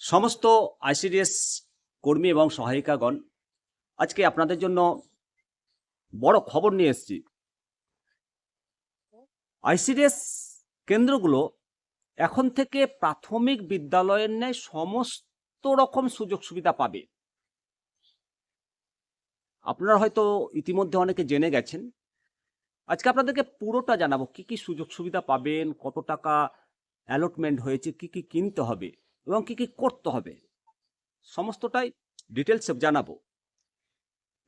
সমস্ত আইসিডিএস কর্মী এবং সহায়িকাগণ, আজকে আপনাদের জন্য বড় খবর নিয়ে এসছি। আইসিডিএস কেন্দ্রগুলো এখন থেকে প্রাথমিক বিদ্যালয়ের ন্যায় সমস্ত রকম সুযোগ সুবিধা পাবে। আপনারা হয়তো ইতিমধ্যে অনেকে জেনে গেছেন। আজকে আপনাদেরকে পুরোটা জানাব, কি কি সুযোগ সুবিধা পাবেন, কত টাকা অ্যালটমেন্ট হয়েছে, কি কি কিনতে হবে। এবং কি কি করতে হবে? সমস্তটাই ডিটেলসে জানাব।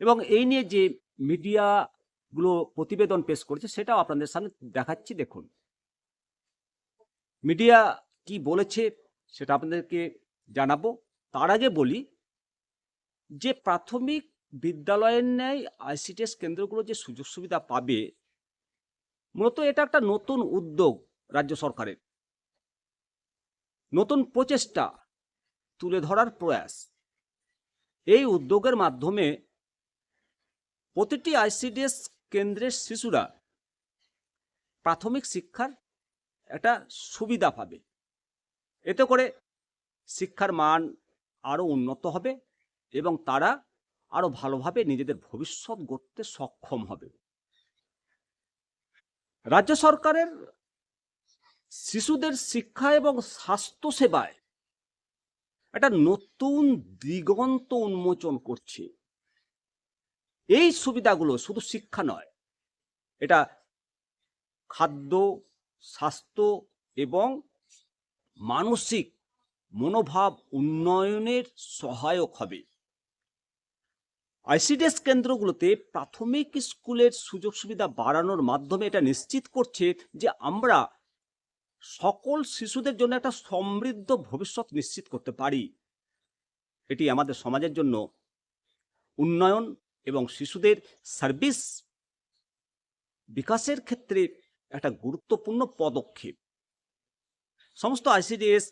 এবং এই নিয়ে যে মিডিয়াগুলো প্রতিবেদন পেশ করেছে, সেটাও আপনাদের সামনে দেখাচ্ছি, দেখুন। মিডিয়া কি বলেছে, সেটা আপনাদেরকে জানাব। তার আগে বলি যে প্রাথমিক বিদ্যালয়ের ন্যায় আইসিটিএস কেন্দ্রগুলো যে সুযোগ সুবিধা পাবে, মূলত এটা একটা নতুন উদ্যোগ রাজ্য সরকারের। নতুন প্রচেষ্টা তুলে ধরার প্রয়াস। এই উদ্যোগের মাধ্যমে প্রতিটি আইসিডিএস কেন্দ্রের শিশুরা প্রাথমিক শিক্ষার একটা সুবিধা পাবে। এতে করে শিক্ষার মান আরও উন্নত হবে এবং তারা আরও ভালোভাবে নিজেদের ভবিষ্যৎ গড়তে সক্ষম হবে। রাজ্য সরকারের শিশুদের শিক্ষা এবং স্বাস্থ্য সেবায় একটা নতুন দিগন্ত উন্মোচন করছে। এই সুবিধাগুলো শুধু শিক্ষা নয়, এটা খাদ্য, স্বাস্থ্য এবং মানসিক মনোভাব উন্নয়নের সহায়ক হবে। আইসিডিএস কেন্দ্রগুলোতে প্রাথমিক স্কুলের সুযোগ সুবিধা বাড়ানোর মাধ্যমে এটা নিশ্চিত করছে যে আমরা সকল শিশুদের জন্য একটা সমৃদ্ধ ভবিষ্যৎ নিশ্চিত করতে পারি। এটি আমাদের সমাজের জন্য উন্নয়ন এবং শিশুদের সার্ভিস বিকাশের ক্ষেত্রে একটা গুরুত্বপূর্ণ পদক্ষেপ। সমস্ত আইসিডিএস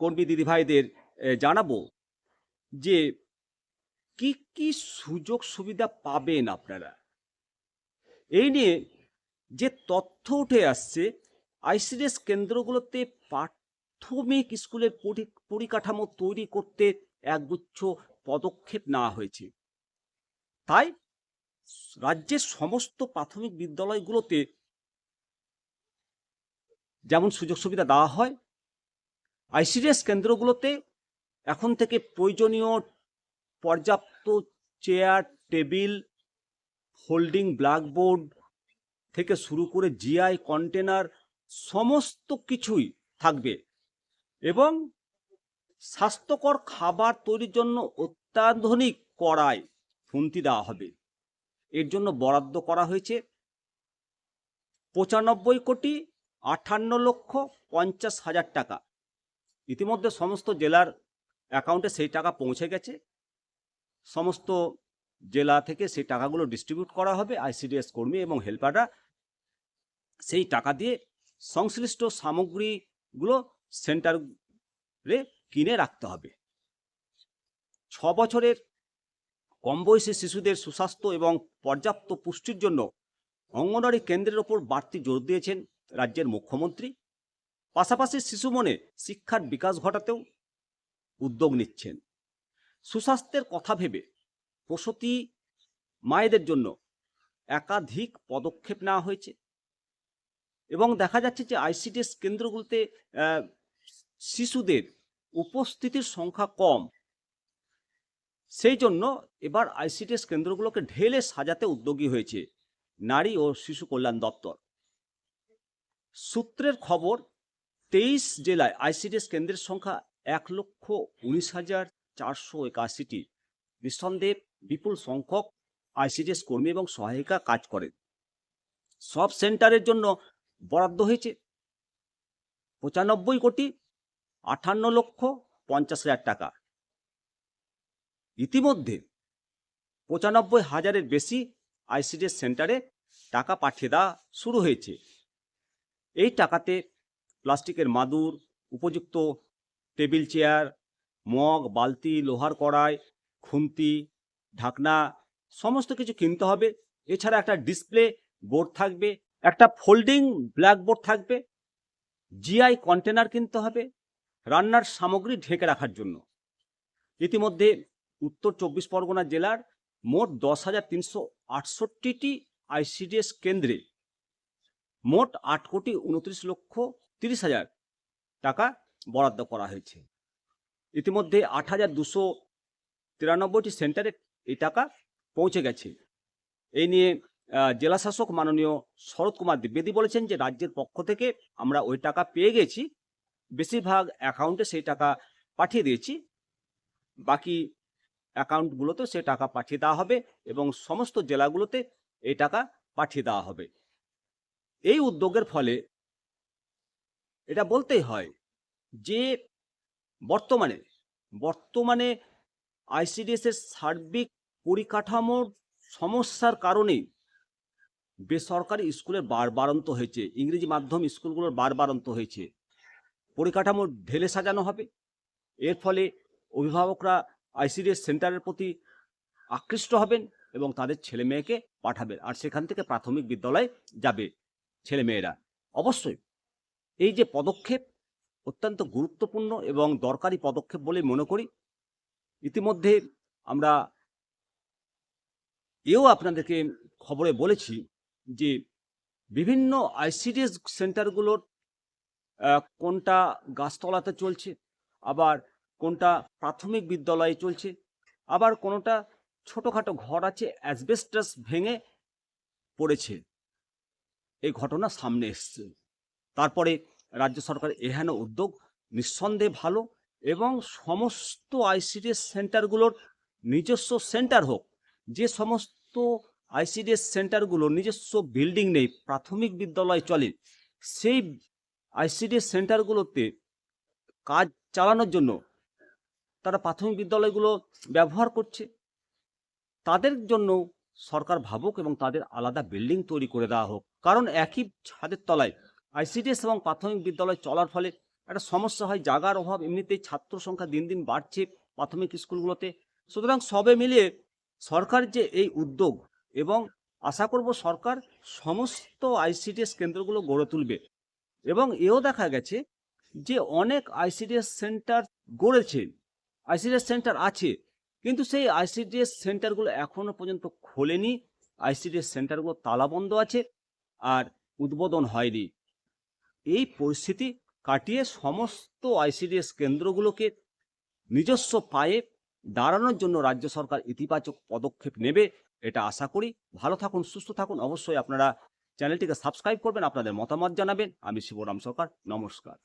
কর্মী দিদিভাইদের জানাব যে কি কি সুযোগ সুবিধা পাবেন আপনারা? এই নিয়ে যে তথ্য উঠে আসছে আইসিডিএস কেন্দ্রগুলোতে প্রাথমিক স্কুলের পরি- পরিকাঠামো তৈরি করতে একগুচ্ছ পদক্ষেপ নেওয়া হয়েছে। তাই রাজ্যের সমস্ত প্রাথমিক বিদ্যালয়গুলোতে যেমন সুযোগ সুবিধা দেওয়া হয়, আইসিডিএস কেন্দ্রগুলোতে এখন থেকে প্রয়োজনীয় পর্যাপ্ত চেয়ার, টেবিল, হোল্ডিং, ব্ল্যাকবোর্ড থেকে শুরু করে জিআই, কন্টেনার সমস্ত কিছুই থাকবে এবং স্বাস্থ্যকর খাবার তৈরির জন্য অত্যাধুনিক কড়াই খুন্তি দেওয়া হবে। এর জন্য বরাদ্দ করা হয়েছে পঁচানব্বই কোটি আটান্ন লক্ষ পঞ্চাশ হাজার টাকা। ইতিমধ্যে সমস্ত জেলার অ্যাকাউন্টে সেই টাকা পৌঁছে গেছে। সমস্ত জেলা থেকে সেই টাকাগুলো ডিস্ট্রিবিউট করা হবে, আইসিডিএস কর্মী এবং হেল্পাররা সেই টাকা দিয়ে সংশ্লিষ্ট সামগ্রীগুলো সেন্টারে কিনে রাখতে হবে। ছ বছরের কম বয়সী শিশুদের সুস্বাস্থ্য এবং পর্যাপ্ত পুষ্টির জন্য অঙ্গনওয়াড়ি কেন্দ্রের ওপর বাড়তি জোর দিয়েছেন রাজ্যের মুখ্যমন্ত্রী। পাশাপাশি শিশু মনে শিক্ষার বিকাশ ঘটাতেও উদ্যোগ নিচ্ছেন। সুস্বাস্থ্যের কথা ভেবে প্রসূতি মায়েদের জন্য একাধিক পদক্ষেপ নেওয়া হয়েছে। এবং দেখা যাচ্ছে যে আইসিডিএস কেন্দ্রগুলোতে শিশুদের উপস্থিতির সংখ্যা কম। সেই জন্য এবার আইসিডিএস কেন্দ্রগুলোকে ঢেলে সাজাতে উদ্যোগী হয়েছে নারী ও শিশু কল্যাণ দপ্তর। সূত্রের খবর, তেইশ জেলায় আইসিডিএস কেন্দ্রের সংখ্যা এক লক্ষ উনিশ হাজার চারশো একাশিটি। নিঃসন্দেহে বিপুল সংখ্যক আইসিডিএস কর্মী এবং সহায়িকা কাজ করেন। সব সেন্টারের জন্য বরাদ্দ হয়েছে। পঁচানব্বই কোটি আটান্ন লক্ষ পঞ্চাশ হাজার টাকা। ইতিমধ্যে পঁচানব্বই হাজারের বেশি আইসিডিএস সেন্টারে টাকা পাঠিয়ে দেওয়া শুরু হয়েছে। এই টাকাতে প্লাস্টিকের মাদুর, উপযুক্ত টেবিল চেয়ার, মগ, বালতি, লোহার কড়াই, খুন্তি, ঢাকনা, সমস্ত কিছু কিনতে হবে। এছাড়া একটা ডিসপ্লে বোর্ড থাকবে একটা ফোল্ডিং ব্ল্যাকবোর্ড থাকবে জিআই কন্টেনার কিনতে হবে, রান্নার সামগ্রী ঢেকে রাখার জন্য। ইতিমধ্যে উত্তর চব্বিশ পরগনা জেলার মোট দশ হাজার তিনশো আটষট্টিটি আইসিডিএস কেন্দ্রে মোট আট কোটি উনত্রিশ লক্ষ তিরিশ হাজার টাকা বরাদ্দ করা হয়েছে। ইতিমধ্যে আট হাজার দুশো তিরানব্বইটি সেন্টারে এই টাকা পৌঁছে গেছে। এই নিয়ে আহ, জেলাশাসক মাননীয় শরৎ কুমার দ্বিবেদী বলেছেন যে রাজ্যের পক্ষ থেকে আমরা ওই টাকা পেয়ে গেছি। বেশিরভাগ অ্যাকাউন্টে সেই টাকা পাঠিয়ে দিয়েছি। বাকি অ্যাকাউন্টগুলোতে সে টাকা পাঠিয়ে দেওয়া হবে এবং সমস্ত জেলাগুলোতে এই টাকা পাঠিয়ে দেওয়া হবে। এই উদ্যোগের ফলে এটা বলতেই হয় যে বর্তমানে বর্তমানে আইসিডিএস এর সার্বিক পরিকাঠামোর সমস্যার কারণেই বেসরকারি স্কুলের বারবারন্ত হয়েছে। ইংরেজি মাধ্যম স্কুলগুলোর বারবারন্ত হয়েছে। পরিকাঠামো ঢেলে সাজানো হবে। এর ফলে অভিভাবকরা আইসিডিএস সেন্টারের প্রতি আকৃষ্ট হবেন এবং তাদের ছেলে মেয়েকে পাঠাবেন। আর সেখান থেকে প্রাথমিক বিদ্যালয়ে যাবে ছেলে মেয়েরা অবশ্যই এই যে পদক্ষেপ অত্যন্ত গুরুত্বপূর্ণ এবং দরকারি পদক্ষেপ বলে মনে করি। ইতিমধ্যে আমরা এও আপনাদেরকে খবরে বলেছি যে বিভিন্ন আইসিডিএস সেন্টারগুলোর কোনটা গাছতলাতে চলছে, আবার কোনটা প্রাথমিক বিদ্যালয়ে চলছে, আবার কোনোটা ছোটোখাটো ঘর আছে, অ্যাসবেস্টাস ভেঙে পড়েছে। এই ঘটনা সামনে এসছে। তারপরে রাজ্য সরকার এহেন উদ্যোগ নিঃসন্দেহে ভালো এবং সমস্ত আইসিডিএস সেন্টারগুলোর নিজস্ব সেন্টার হোক, যে সমস্ত আইসিডিএস সেন্টারগুলো নিজস্ব বিল্ডিং নেই, প্রাথমিক বিদ্যালয় চলে। সেই আইসিডিএস সেন্টারগুলোতে কাজ চালানোর জন্য তারা প্রাথমিক বিদ্যালয়গুলো ব্যবহার করছে। তাদের জন্য সরকার ভাবুক এবং তাদের আলাদা বিল্ডিং তৈরি করে দেওয়া হোক। কারণ একই ছাদের তলায় আইসিডিএস এবং প্রাথমিক বিদ্যালয় চলার ফলে একটা সমস্যা হয়, জাগার অভাব, এমনিতেই ছাত্র সংখ্যা দিন দিন বাড়ছে প্রাথমিক স্কুলগুলোতে। সুতরাং সবে মিলিয়ে সরকার যে এই উদ্যোগ এবং আশা করব সরকার সমস্ত আইসিডিএস কেন্দ্রগুলো গড়ে তুলবে। এবং এও দেখা গেছে যে অনেক আইসিডিএস সেন্টার গড়েছে, আইসিডিএস সেন্টার আছে, কিন্তু সেই আইসিডিএস সেন্টারগুলো এখনও পর্যন্ত খোলেনি। আইসিডিএস সেন্টারগুলো তালাবন্ধ আছে আর উদ্বোধন হয়নি। এই পরিস্থিতি কাটিয়ে সমস্ত আইসিডিএস কেন্দ্রগুলোকে নিজস্ব পায়ে দাঁড়ানোর জন্য রাজ্য সরকার ইতিবাচক পদক্ষেপ নেবে এটা আশা করি। ভালো থাকুন, সুস্থ থাকুন। অবশ্যই আপনারা চ্যানেলটিকে সাবস্ক্রাইব করবেন, আপনাদের মতামত জানাবেন। আমি শিবরাম সরকার। নমস্কার।